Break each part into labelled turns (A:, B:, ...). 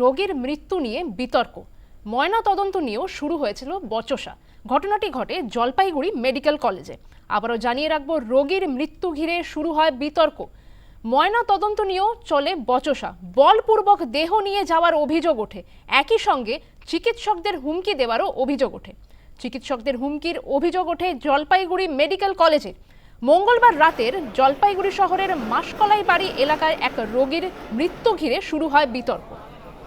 A: রোগীর মৃত্যু নিয়ে বিতর্ক। ময়না তদন্ত নিয়েও শুরু হয়েছিল বচসা। ঘটনাটি ঘটে জলপাইগুড়ি মেডিকেল কলেজে। আবারও জানিয়ে রাখব, রোগীর মৃত্যু ঘিরে শুরু হয় বিতর্ক। ময়না তদন্ত নিয়েও চলে বচসা। বলপূর্বক দেহ নিয়ে যাওয়ার অভিযোগ ওঠে। একই সঙ্গে চিকিৎসকদের হুমকি দেওয়ারও অভিযোগ ওঠে। চিকিৎসকদের হুমকির অভিযোগ ওঠে জলপাইগুড়ি মেডিকেল কলেজে। মঙ্গলবার রাতের জলপাইগুড়ি শহরের মাসকলাই বাড়ি এলাকায় এক রোগীর মৃত্যু ঘিরে শুরু হয় বিতর্ক।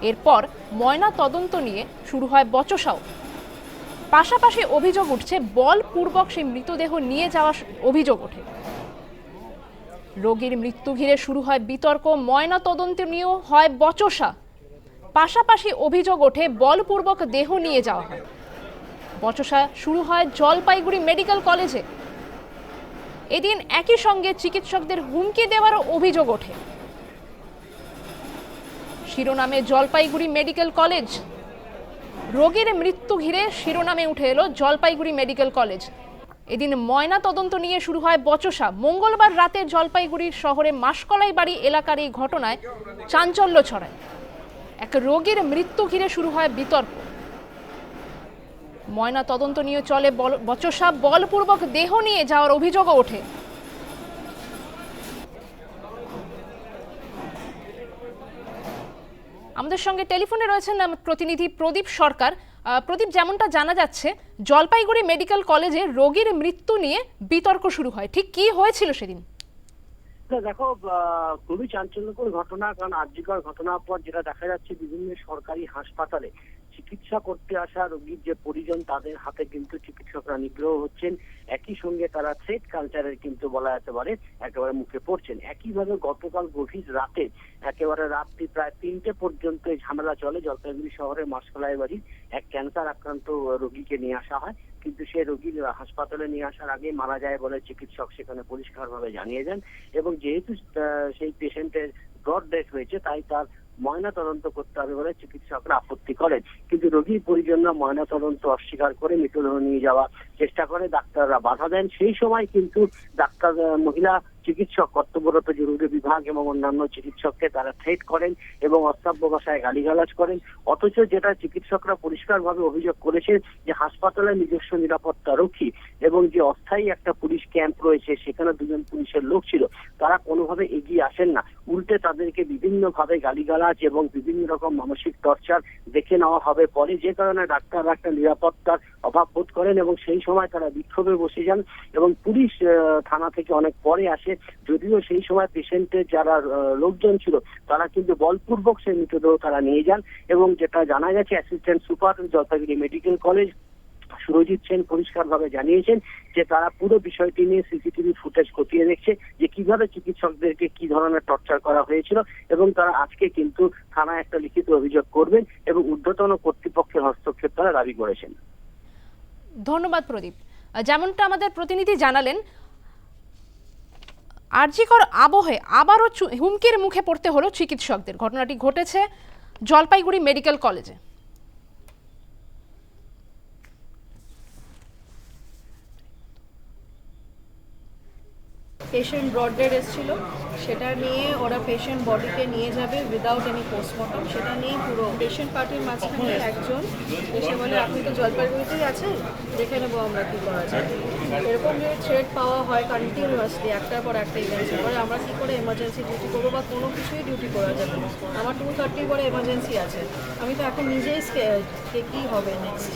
A: এরপর ময়না তদন্ত নিয়ে শুরু হয় বচসাও। পাশাপাশি অভিযোগ উঠছে, বলপূর্বক সেই মৃতদেহ নিয়ে যাওয়ার অভিযোগ ওঠে। রোগীর মৃত্যু ঘিরে শুরু হয় বিতর্ক, ময়না তদন্ত নিয়েও হয় বচসা। পাশাপাশি অভিযোগ ওঠে, বলপূর্বক দেহ নিয়ে যাওয়া হয়। বচসা শুরু হয় জলপাইগুড়ি মেডিকেল কলেজে। এদিন একই সঙ্গে চিকিৎসকদের হুমকি দেওয়ারও অভিযোগ ওঠে। শিরোনামে জলপাইগুড়ি মেডিকেল কলেজ। রোগীর মৃত্যু ঘিরে শিরোনামে উঠে এলো জলপাইগুড়ি মেডিকেল কলেজ। এদিন ময়না তদন্ত নিয়ে শুরু হয় বচসা। মঙ্গলবার রাতে জলপাইগুড়ির শহরে মাসকলাই বাড়ি এলাকার এই ঘটনায় চাঞ্চল্য ছড়ায়। এক রোগীর মৃত্যু ঘিরে শুরু হয় বিতর্ক। ময়না তদন্ত নিয়ে চলে বচসা। বলপূর্বক দেহ নিয়ে যাওয়ার অভিযোগও ওঠে। আমাদের সঙ্গে টেলিফোনে রয়েছেন প্রতিনিধি প্রদীপ সরকার। প্রদীপ, যেমনটা জানা যাচ্ছে, জলপাইগুড়ি মেডিকেল কলেজে রোগীর মৃত্যু নিয়ে বিতর্ক শুরু হয়। ঠিক কি হয়েছিল সেদিন?
B: দেখো খুবই চাঞ্চল্যকর ঘটনা, কারণ আর্যিকর ঘটনার পর যেটা দেখা যাচ্ছে, বিভিন্ন সরকারি হাসপাতালে চিকিৎসা করতে আসা রোগীর যে পরিজন, তাদের হাতে কিন্তু চিকিৎসকরা নিগ্রহ হচ্ছেন। একই সঙ্গে তারা থ্রেড কালচারের কিন্তু বলা যেতে পারে, একেবারে মুখে পড়ছেন। একইভাবে গতকাল গভীর রাতে, একেবারে রাত্রি প্রায় তিনটে পর্যন্ত এই ঝামেলা চলে। জলপাইগুড়ি শহরের মাসকলাই বাড়ির এক ক্যান্সার আক্রান্ত রোগীকে নিয়ে আসা হয়। কিন্তু সে রোগীর হাসপাতালে নিয়ে আসার আগে মারা যায় বলে চিকিৎসক সেখানে পরিষ্কারভাবে জানিয়ে দেন। এবং যেহেতু সেই পেশেন্টের ব্রড ডেথ হয়েছে, তাই তার ময়না তদন্ত করতে হবে বলে চিকিৎসকরা আপত্তি করেন। কিন্তু রোগীর পরিজনরা ময়না তদন্ত অস্বীকার করে মৃতদেহ নিয়ে যাওয়ার চেষ্টা করে ডাক্তাররা বাধা দেন। সেই সময় কিন্তু ডাক্তার মহিলা চিকিৎসক, কর্তব্যরত জরুরি বিভাগ এবং অন্যান্য চিকিৎসককে তারা থ্রেট করেন এবং অস্তাব্য ভাষায় গালিগালাজ করেন। অথচ যেটা চিকিৎসকরা পরিষ্কারভাবে অভিযোগ করেছেন যে হাসপাতালের নিজস্ব নিরাপত্তা রক্ষী এবং যে অস্থায়ী একটা পুলিশ ক্যাম্প রয়েছে, সেখানে দুজন পুলিশের লোক ছিল, তারা কোনোভাবে এগিয়ে আসেন না। উল্টে তাদেরকে বিভিন্নভাবে গালিগালাজ এবং বিভিন্ন রকম মানসিক টর্চার দেখে নেওয়া হবে। পরে যে কারণে ডাক্তাররা একটা নিরাপত্তার অভাব বোধ করেন এবং সেই সময় তারা বিক্ষোভে বসে যান এবং পুলিশ থানা থেকে অনেক পরে আসে। যদিও সেই সময় পেশেন্টের যারা লোকজন ছিল, তারা কিন্তু বলপূর্বক সেই মৃতদেহ তারা নিয়ে যান এবং যেটা জানা গেছে assistant super Jalpaiguri medical college Surajit Sen পরিষ্কারভাবে জানিয়েছেন যে তারা পুরো বিষয়টি নিয়ে সিসিটিভি ফুটেজ খতিয়ে দেখছে যে কীভাবে চিকিৎসকদেরকে কি ধরনের টর্চার করা হয়েছিল এবং তারা আজকে কিন্তু থানায় একটা লিখিত অভিযোগ করবেন এবং ঊর্ধ্বতন কর্তৃপক্ষের হস্তক্ষেপ তারা দাবি করেছেন।
A: ধন্যবাদ প্রদীপ। যেমনটা আমাদের প্রতিনিধি জানালেন আর্যিকর আবহে আবারও হুমকির মুখে পড়তে হলো চিকিৎসকদের। ঘটনাটি ঘটেছে জলপাইগুড়ি মেডিকেল কলেজে।
C: পেশেন্ট ব্রডডেড এসেছিল, সেটা নিয়ে ওরা পেশেন্ট বডিকে নিয়ে যাবে উইদাউট এনি পোস্টমর্টম সেটা নিয়েই পুরো পেশেন্ট পার্টির মাঝখানে একজন এসে বলে, আপনি তো জলপাইগুড়িতেই আছেন, দেখে নেব আমরা কী করা যায়। এরকম যদি থ্রেড পাওয়া হয় কন্টিনিউয়াসলি একটার পর একটা ইভেন্টসের পরে আমরা কী করে এমার্জেন্সি ডিউটি করব বা কোনো কিছুই ডিউটি করা যাবে আমার টু থার্টির পরে এমার্জেন্সি আছে। আমি তো এখন নিজেই কে কী হবে নেক্সট